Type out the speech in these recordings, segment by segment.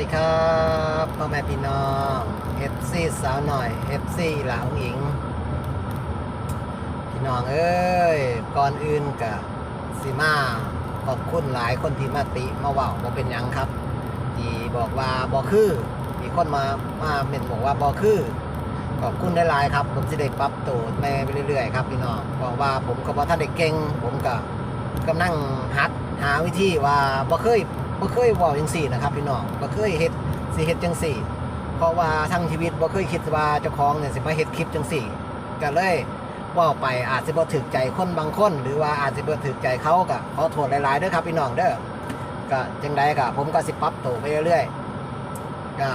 ดีครับพ่อแม่พี่น้องเอฟซีสาวหน่อยเอฟซีหลาวหญิง พี่น้องเอ้ยก่อนอื่นกับสิมาขอบคุณหลายคนที่มาติมาว่าบ่เป็นยังครับ ที่บอกว่าบอคือมีคนมามาเม่นบอกว่าบอคือขอบคุณได้หลายครับ ผมจะได้ปรับตัวแม่ไปเรื่อยๆครับพี่น้องบอกว่าผมก็บ่ท่านได้เก่งผมก็กำลังหัดหาวิธีว่าบ่เคย บ่เคยว้าจังซี่นะครับพี่น้องบ่เคยเฮ็ดสิเฮ็ดจังซี่ เพราะว่าทั้งชีวิตบ่เคยคิดว่าเจ้าของเนี่ยสิมาเฮ็ดคลิปจังซี่ก็เลยว้าไปอาจสิบ่ถึกใจคนบางคน หรือว่าอาจสิบ่ถึกใจเขาก็ขอโทษหลายๆเด้อครับพี่น้องเด้อก็จังใดก็ผมก็สิปรับตัวไปเรื่อยๆก็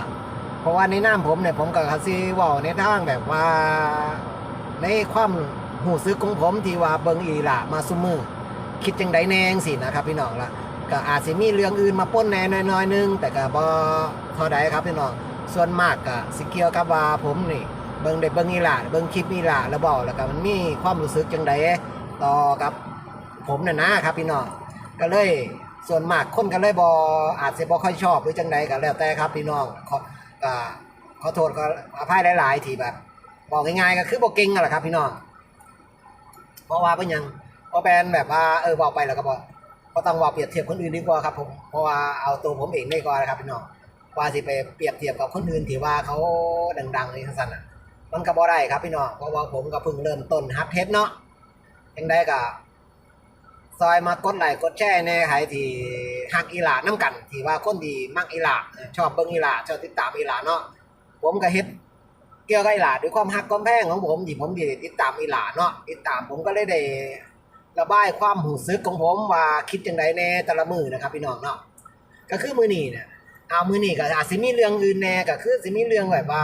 เพราะว่าในน้ามผมเนี่ยผมกับคาซีว่าในทางแบบว่า ในความหูซึกของผมที่ว่าเบิงอีหละมาซุมือคิดจังไดแนงสินะครับพี่น้องละ ก็อาจจะมีเรื่องอื่นมาป้นแหน่น้อยๆนึง แต่ก็บ่เท่าใดครับพี่น้องส่วนมากก็สิเกี่ยวกับว่าผมนี่เบิงได้เบิงอีหละเบิงคลิปอีหละแล้วบอกแล้วก็มันมีความรู้สึกจังไดต่อกับผมน่ะนะครับพี่น้องก็เลยส่วนมากคนก็เลยบออาจจะบ่ค่อยชอบหรือจังใดก็แล้วแต่ครับพี่น้องขอขอโทษก็อภัยหลาย ๆ ที่แบบบอกง่ายๆก็คือบอกเก่งนั่นแหละครับพี่น้องเพราะว่าเป็นยังเพราะแบนแบบว่าเออบอกไปแล้วก็บอก ก็ต้องว่าเปรียบเทียบคนอื่นดีกว่าครับผมเพราะว่าเอาตัวผมเองได้ก่อนนะครับพี่น้องว่าสิไปเปรียบเทียบกับคนอื่นที่ว่าเขาดังๆในสั้นๆอะ มันก็บ่ได้ครับพี่น้องเพราะว่าผมก็เพิ่งเริ่มต้นฮับเทสเนาะยังได้ก็ซอยมากดไลค์กดแชร์ในใครที่ฮักอีหลาน้ำกัน ที่ว่าคนที่มักอีหลาชอบเบิ่งอีหลาชอบติดตามอีหลาเนาะผมก็เฮ็ดเกี่ยวกับอีหลาด้วยความฮักความแพงของผมที่ผมที่ติดตามอีหลาเนาะติดตามผมก็เลยได้ ระบายความหูซึกของผมว่าคิดจังไดแน่แต่ละมือนะครับพี่น้องเนาะก็คือมือนี้เนี่ยเอามือนี้ก็อาจสิมีเรื่องอื่นแน่ก็คือสิมีเรื่องแบบว่า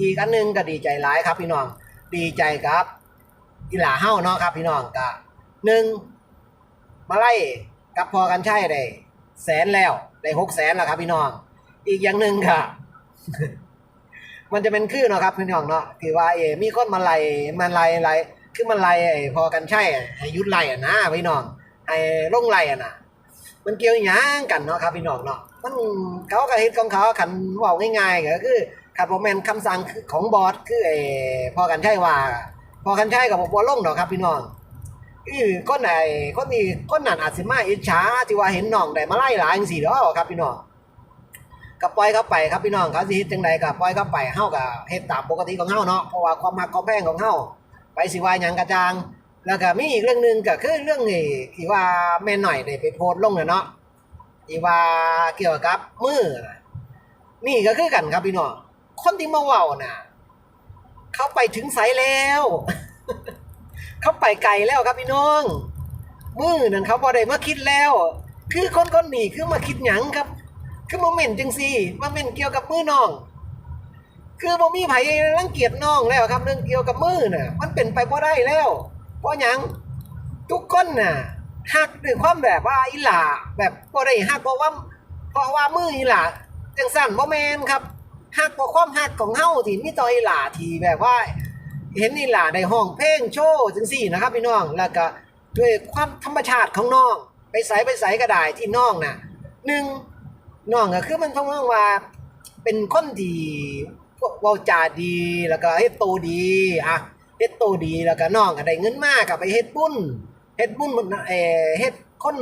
อีกอันนึงก็ดีใจหลายครับ พี่น้องดีใจครับอีหลาเฮ้าเนาะครับ พี่น้องก็หนึ่งมาไล่กับพอกันใช่ได้แสนแล้วได้หกแสนแล้วครับ พี่น้อง อีกอย่างหนึ่งค่ะมันจะเป็นคือเนาะครับพี่น้องเนาะที่ว่าเอมีคนมาไล่มาไล่ไล่ คือมันไล่ไอ้พอกันใช่อะให้หยุดไล่อะนะพี่น้องให้ลงไล่อะนะมันเกี่ยวหยังกันเนาะครับพี่น้องเนาะมันเขาก็เฮ็ดของเขาคันว้าง่ายๆก็คือคันบ่แมนคำสั่งของบอสคือไอ้พอกันใช่ว่า พอกันใช่กับบ่ลงดอกครับพี่น้องคือคนไหนคนนี้คนนั้นอาจสิมาอิจฉาที่ว่าเห็นน้องได้มาไล่หลายจังซี่เด้อครับพี่น้องก็ปล่อยเขาไปครับพี่น้องเขาสิเฮ็ดจังไดก็ปล่อยเขาไปเฮาก็เฮ็ดตามปกติของเฮาเนาะเพราะว่าความมักความแพงของเฮา สิว่าหยังกระจาง แล้วก็มีอีกเรื่องหนึ่งก็คือเรื่องนี้ที่ว่าแม่หน่อยได้ไปโพสต์ลงน่ะเนาะที่ว่าเกี่ยวกับมือน่ะนี่ก็คือกันครับพี่น้องคนที่มาเว้าน่ะ เขาไปถึงไสแล้ว เขาไปไกลแล้วครับพี่น้อง มือนั่นเขาบ่ได้มาคิดแล้ว คือคนคนนี้คือมาคิดหยังครับ คือโมเมนจังซี่มาเมนเกี่ยวกับมือน้อง คือบ่มีไผรังเกียจน้องแล้วครับ เรื่องเกี่ยวกับมือน่ะ มันเป็นไปบ่ได้แล้ว เพราะหยังทุกคนน่ะฮักด้วยความแบบว่าอีหล่าแบบบ่ได้ฮักเพราะว่าเพราะว่ามืออีหล่าจังสั่นบ่แมนครับฮักเพราะความฮักของเฮาที่มีต่ออีหล่าที่แบบว่า เห็นอีหล่าได้ห้องเพลงโชว์จังซี่นะครับพี่น้องแล้วก็ด้วยความธรรมชาติของน้อง ไปใสไปใสก็ได้ที่น้องน่ะหนึ่งน้องก็คือมันต้องว่าเป็นคนที่ วกเว้าจาดีแล้วก็เฮ็ดโตวดีอะเฮ็ดโตวดีแล้วก็น้องก็ได้เงินมาก็ไปเฮ็ดบุญเฮ็ดบุญเอ่อเฮ็ดคน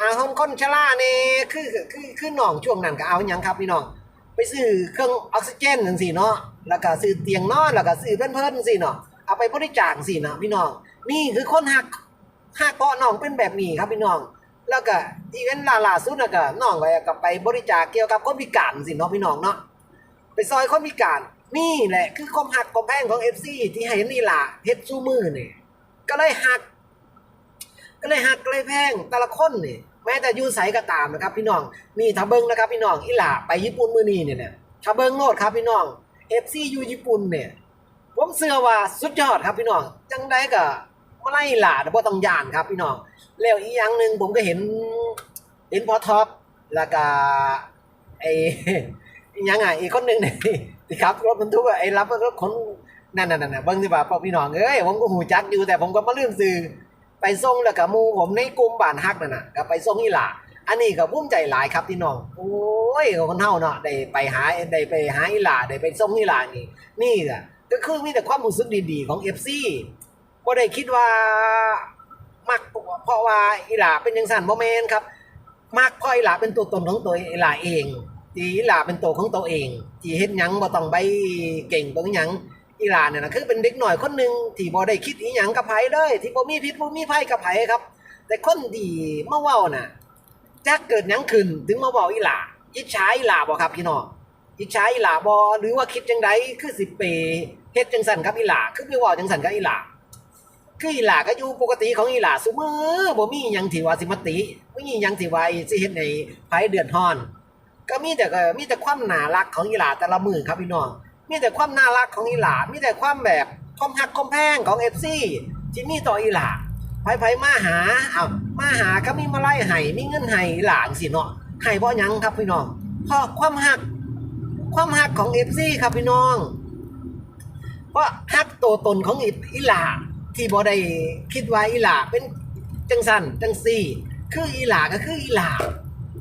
อาหอนคนชราเนี่คือคือคือน้องช่วงนั้นก็เอาหยังครับพี่น้องไปซื้อเครื่องออกซิเจนจังซี่เนาะแล้วก็ซื้อเตียงนอนแล้วก็ซื้อเพิ่นๆจังซี่เนาะเอาไปบริจาคจังซี่เนาะพี่น้อง นี่คือคนฮักฮักเพราะน้องเป็นแบบนี้ครับพี่น้อง แล้วก็อีเวนต์ล่าล่าสุดนะก็น้องไปกับไปบริจาคเกี่ยวกับคนพิการสิเนาะพี่น้องเนาะ ไปซอยคนพิการ นี่แหละ คือความหักความแพงของ FC ที่ให้นี่ล่ะเฮ็ดสู้มือเนี่ยก็เลยหัก ก็เลยหักก็เลยแพงแต่ละคนเนี่ยแม้แต่ยูไสก็ตามนะครับ พี่น้องนี่ถ้าเบิงนะครับ พี่น้องอีหล่าไปญี่ปุ่นมือนี้เนี่ยนะถ้าเบิงโลดครับพี่น้อง FC อยู่ญี่ปุ่นเนี่ยผมเชื่อว่าสุดยอดครับพี่น้องจังได้ก็มาไล่หลาดบ่ต้องยานครับ พี่น้องแล้วอีกอย่างหนึ่งผมก็เห็นเห็นพอท็อปแล้วก็ไอ ย่างอะอีกคนหนึ่งเนี่ยที่ขับรถบรรทุกอะไอ้รับรถขนนั่นนั่นนั่นเบิ่งสิว่าพวกพี่น้องเอ้ยผมก็หูจักอยู่แต่ผมก็มาลืมซื้อไปส่งแล้วก็หมู่ผมในกลุ่มบ้านฮักนั่นน่ะก็ไปส่งอีหล่าอันนี้ก็ภูมิใจหลายครับพี่น้องโอ้ยคนเฮาเนาะได้ไปหาได้ไปหาอีหล่าได้ไปส่งอีหล่านี่นี่ก็ก็คือมีแต่ความรู้สึกดีๆของ FC บ่ได้คิดว่ามักเพราะว่าอีหล่าเป็นจังซั่นบ่แม่นครับมักเพราะอีหล่าเป็นตัวตนของตัวอีหล่าเอง ที่หลาเป็นตัวของตัวเองที่เฮ็ดหยังบ่ต้องไปเก่งบ่หยังอีหลาเนี่ยนะคือเป็นเด็กหน่อยคนหนึ่งที่บ่ได้คิดอีหยังกับไผเลย ที่บ่มีพิษบ่มีภัยกับไผครับ แต่คนที่มาเว้าน่ะจักเกิดหยังขึ้นถึงมาเว้าอีหลาอิจฉาอีหลาบ่ครับพี่น้องอิจฉาอีหลาบ่หรือว่าคิดจังไดคือสิไปเฮ็ดจังซั่นกับอีหลาคือไปเว้าจังซั่นกับอีหลาคืออีหลาก็อยู่ปกติของอีหลาซุมื้อบ่มีหยังที่ว่าสิมาติบ่มีหยังที่ว่าสิเฮ็ดให้ไผเดือดร้อน ก็มีแต่ก็มีแต่ความน่ารักของอีหลาแต่ละมือครับพี่น้องมีแต่ความน่ารักของอีหลามีแต่ความแบบความฮักความแพงของ FC ที่มีต่ออีหลาไผๆมาหาอ้าวมาหาก็มีมาไล่ให้มีเงินให้อีหลาจังซี่เนาะให้เพราะยังครับพี่น้องเพราะความฮักความฮักของ FC ครับพี่น้องเพราะฮักตัวตนของอีอีหลาที่บ่ได้คิดว่าอีหลาเป็นจังสันจังซี่ คืออีหลาก็คืออีหลา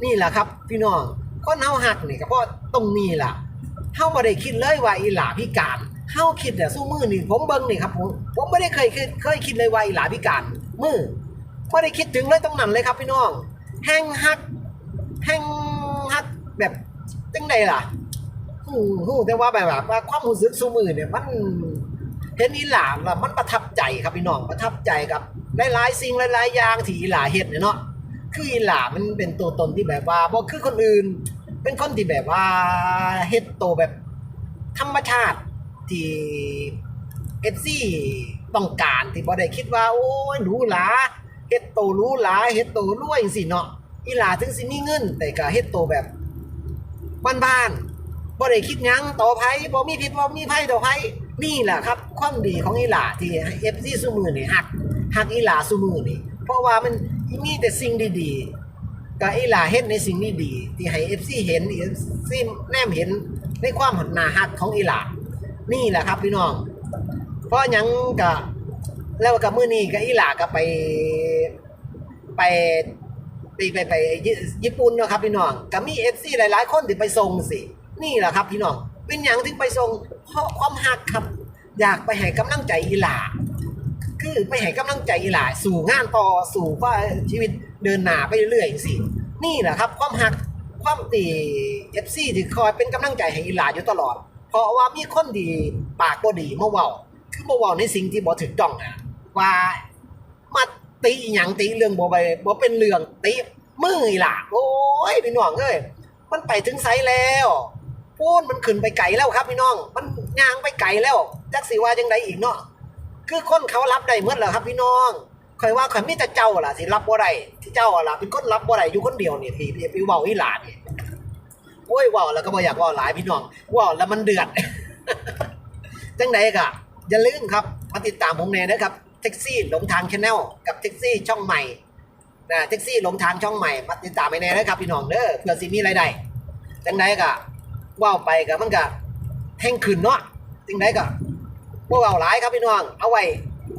นี่แหละครับ พี่น้อง คนเฮาฮักนี่ก็เพราะตรงนี้ล่ะเฮาบ่ได้คิดเลยว่าอีหลาพิการเฮาคิดแต่สู้มือนี่ผมเบิ่งนี่ครับผมผมไม่ได้เคยคิดเคยคิดเลยว่าอีหลาพิการมือบ่ได้คิดถึงเลยตรงนั้นเลยครับพี่น้องแห้งฮักแห้งฮักแบบจังไดล่ะฮู้ฮู้แต่ว่าแบบว่าความรู้สึกซูมือเนี่ยมันเห็นอีหลาแล้วมันประทับใจครับพี่น้องประทับใจกับหลายๆสิ่งหลายๆอย่างที่อีหลาเฮ็ดเนี่ยเนาะ คืออีหลามันเป็นตัวตนที่แบบว่าบ่คือคนอื่น เป็นคนที่แบบว่าเฮ็ดโตแบบธรรมชาติที่เอฟซีต้องการที่บ่ได้คิดว่า โอ้ยหรูหราเฮ็ดโตหรูหราเฮ็ดโตรวยจังซี่เนาะอีหลาถึงสิมีเงิน แต่ก็เฮ็ดโตแบบบ้านๆบ่ได้คิดหยังต่อไผบ่มีผิดบ่มีไผต่อไผนี่แหละครับ ความดีของอีหลาที่ FC ซุมือนี่ฮักฮักอีหลาซุมือนี่เพราะว่ามัน มีแต่สิ่งดีๆก็อีหลาเฮ็ดในสิ่งดีๆที่ให้ FC เห็น FC แนมเห็นในความหันหน้าฮักของอีหลานี่แหละครับพี่น้อง เพราะยังก็แล้วก็มื้อนี้ก็อีหลาก็ไปไปไปไปไปญี่ญี่ปุ่นเนาะครับพี่น้องก็มีเอฟซีหลาย ๆ คนที่ไปส่งสินี่แหละครับพี่น้องเป็นอย่างถึงไปส่งเพราะความหักครับ อยากไปให้กำลังใจอีหลา คือไปให้กำลังใจอีหลาสู่งานต่อสู่ว่าชีวิตเดินหน้าไปเรื่อยๆสินี่แหละครับ ความหักความตีเอฟซีที่คอยเป็นกำลังใจให้อีหลาอยู่ตลอด เพราะว่ามีคนดีปากบ่ดีมาเว้าคือมาเว้าในสิ่งที่บ่ถูกต้องอะว่ามาตีอหย่างตีเรื่องบ่ไปบ่เป็นเรื่องตีมืออีหล่ะโอ้ยพี่น้องเอ้ยมันไปถึงไสแล้วพูนมันขึ้นไปไกลแล้วครับพี่น้อง มันย่างไปไกลแล้วจักสิว่าจังไดอีกเนาะ คือคนเขารับได้หมดแล้วครับพี่น้องข่อยว่าข่อยมีแต่เจ้าล่ะสิรับบ่ได้ที่เจ้าล่ะเป็นคนรับบ่ได้อยู่คนเดียวนี่ที่ที่พี่เว้าอีหลานี่โอ้ยว้าแล้วก็บ่อยากว้าหลายพี่น้องว้าแล้วมันเดือดจังไดกะอย่าลืมครับมาติดตามผมแน่นะครับแท็กซี่หลงทางชาแนลกับแท็กซี่ช่องใหม่นะแท็กซี่หลงทางช่องใหม่มาติดตามไปแน่นะครับพี่น้องเด้อเพื่อสิมีรายได้จังไดกะว่าไปกะมันกะแท่งขึ้นเนาะจังไดกะ ว่าเว้าหลายครับพี่น้อง เอาไว้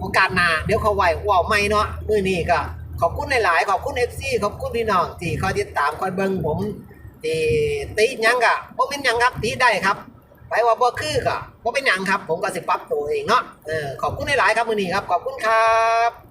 โอกาสหน้าเดี๋ยวเขาไว้ว่าวใหม่เนาะมื้อนี้ก็ขอบคุณหลายๆขอบคุณเอฟซีขอบคุณพี่น้องที่คอยติดตามคอยเบิ่งผมที่ตียังกะบ่เป็นยังครับตีได้ครับไปว่าบ่คือก็บ่เป็นยังครับ ผมก็สิปรับตัวเองเนาะเออขอบคุณหลายๆครับมื้อนี้ครับ ขอบคุณครับ